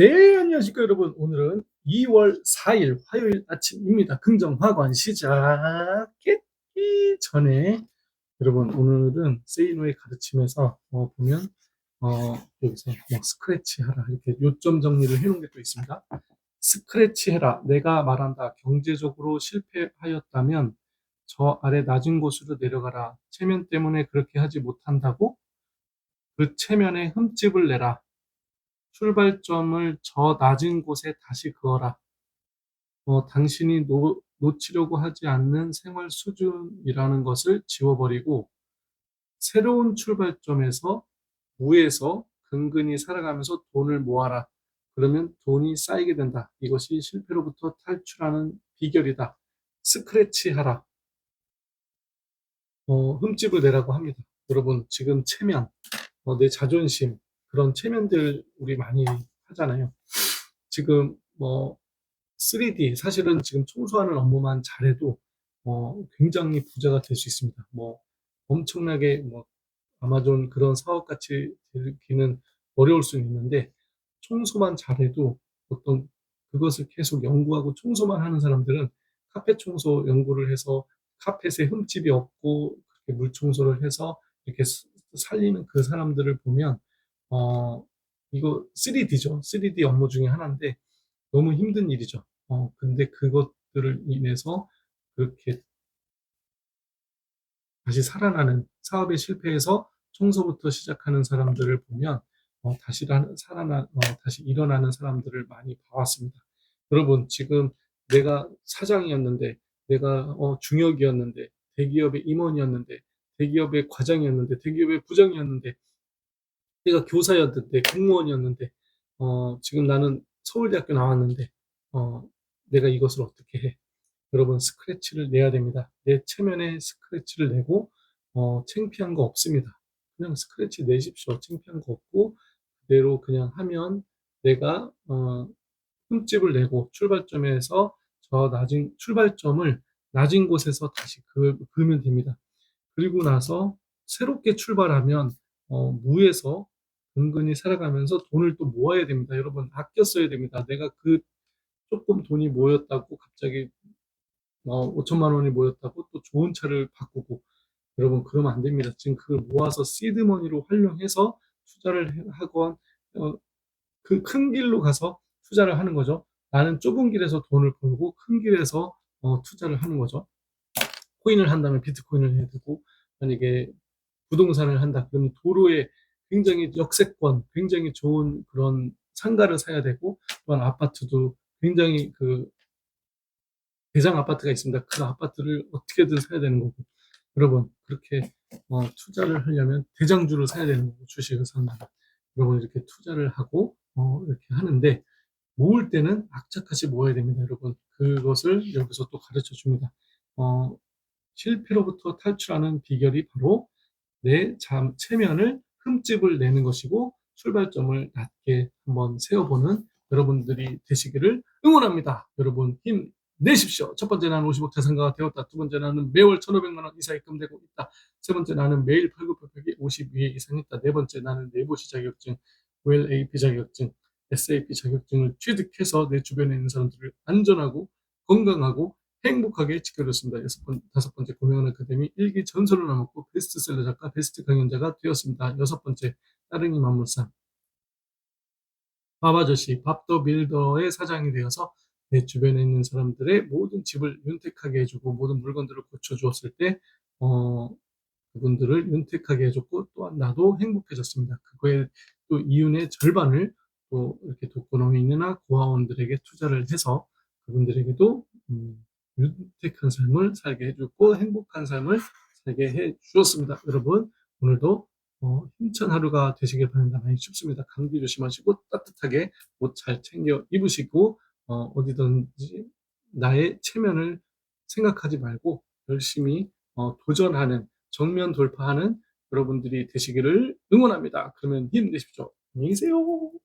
네, 안녕하십니까, 여러분. 오늘은 2월 4일 화요일 아침입니다. 긍정화관 시작했기 전에, 여러분, 오늘은 세이노의 가르침에서 어, 보면, 어, 여기서 뭐 스크래치 하라. 이렇게 요점 정리를 해놓은 게 또 있습니다. 스크래치 해라. 내가 말한다. 경제적으로 실패하였다면 저 아래 낮은 곳으로 내려가라. 체면 때문에 그렇게 하지 못한다고? 그 체면에 흠집을 내라. 출발점을 저 낮은 곳에 다시 그어라. 어, 당신이 놓, 놓치려고 하지 않는 생활 수준이라는 것을 지워버리고 새로운 출발점에서 무에서 근근히 살아가면서 돈을 모아라. 그러면 돈이 쌓이게 된다. 이것이 실패로부터 탈출하는 비결이다. 스크래치 하라. 어, 흠집을 내라고 합니다. 여러분, 지금 체면, 어, 내 자존심, 그런 체면들 우리 많이 하잖아요. 지금 뭐 3D 사실은 지금 청소하는 업무만 잘해도 어, 굉장히 부자가 될 수 있습니다. 뭐 엄청나게 뭐 아마존 그런 사업 같이 되기는 어려울 수 있는데 청소만 잘해도 어떤 그것을 계속 연구하고 청소만 하는 사람들은 카페 청소 연구를 해서 카펫에 흠집이 없고 그렇게 물 청소를 해서 이렇게 살리는 그 사람들을 보면 어, 이거 3D죠. 3D 업무 중에 하나인데 너무 힘든 일이죠. 어, 근데 그것들을 인해서 그렇게 다시 살아나는 사업에 실패해서 청소부터 시작하는 사람들을 보면 어, 다시 살아나 어, 다시 일어나는 사람들을 많이 봐왔습니다. 여러분 지금 내가 사장이었는데 내가 어, 중역이었는데 대기업의 임원이었는데 대기업의 과장이었는데 대기업의 부장이었는데 내가 교사였는데 공무원이었는데 어, 지금 나는 서울대학교 나왔는데 어, 내가 이것을 어떻게 해? 여러분 스크래치를 내야 됩니다. 내 체면에 스크래치를 내고 어, 창피한 거 없습니다. 그냥 스크래치 내십시오. 창피한 거 없고 그대로 그냥 하면 내가 어, 흠집을 내고 출발점에서 저 낮은 출발점을 낮은 곳에서 다시 그, 그으면 됩니다. 그리고 나서 새롭게 출발하면 어, 무에서 은근히 살아가면서 돈을 또 모아야 됩니다. 여러분, 아껴 써야 됩니다. 내가 그 조금 돈이 모였다고 갑자기 어, 5천만 원이 모였다고 또 좋은 차를 바꾸고 여러분 그러면 안 됩니다. 지금 그걸 모아서 시드머니로 활용해서 투자를 하건 어, 그 큰 길로 가서 투자를 하는 거죠. 나는 좁은 길에서 돈을 벌고 큰 길에서 어, 투자를 하는 거죠. 코인을 한다면 비트코인을 해야 되고 만약에 부동산을 한다 그러면 도로에 굉장히 역세권, 굉장히 좋은 그런 상가를 사야 되고 또한 아파트도 굉장히 그 대장 아파트가 있습니다. 그 아파트를 어떻게든 사야 되는 거고 여러분 그렇게 어, 투자를 하려면 대장주를 사야 되는 거고 주식을 산다. 여러분 이렇게 투자를 하고 어, 이렇게 하는데 모을 때는 악착같이 모아야 됩니다. 여러분 그것을 여기서 또 가르쳐 줍니다. 어, 실패로부터 탈출하는 비결이 바로 내 잠, 체면을 흠집을 내는 것이고 출발점을 낮게 한번 세워보는 여러분들이 되시기를 응원합니다. 여러분 힘 내십시오. 첫 번째 나는 55 대상가가 되었다. 두 번째 나는 매월 1,500만 원 이상 입금되고 있다. 세 번째 나는 매일 팔굽혀펴기 50위 이상 했다. 네 번째 나는 내부시 자격증, OLAP 자격증, SAP 자격증을 취득해서 내 주변에 있는 사람들을 안전하고 건강하고 행복하게 지켜줬습니다. 여섯 번, 다섯 번째 고명한 아카데미 일기 전설을 남았고 베스트셀러 작가, 베스트 강연자가 되었습니다. 여섯 번째 따릉이 만물상 밥아저씨, 밥더 빌더의 사장이 되어서 내 주변에 있는 사람들의 모든 집을 윤택하게 해주고 모든 물건들을 고쳐주었을 때 어, 그분들을 윤택하게 해줬고 또한 나도 행복해졌습니다. 그거에 또 이윤의 절반을 또 이렇게 독거노인이나 고아원들에게 투자를 해서 그분들에게도 음, 윤택한 삶을 살게 해주고 행복한 삶을 살게 해 주었습니다. 여러분 오늘도 어, 힘찬 하루가 되시길 바랍니다. 많이 춥습니다. 감기 조심하시고 따뜻하게 옷 잘 챙겨 입으시고 어, 어디든지 나의 체면을 생각하지 말고 열심히 어, 도전하는 정면 돌파하는 여러분들이 되시기를 응원합니다. 그러면 힘내십시오. 안녕히 계세요.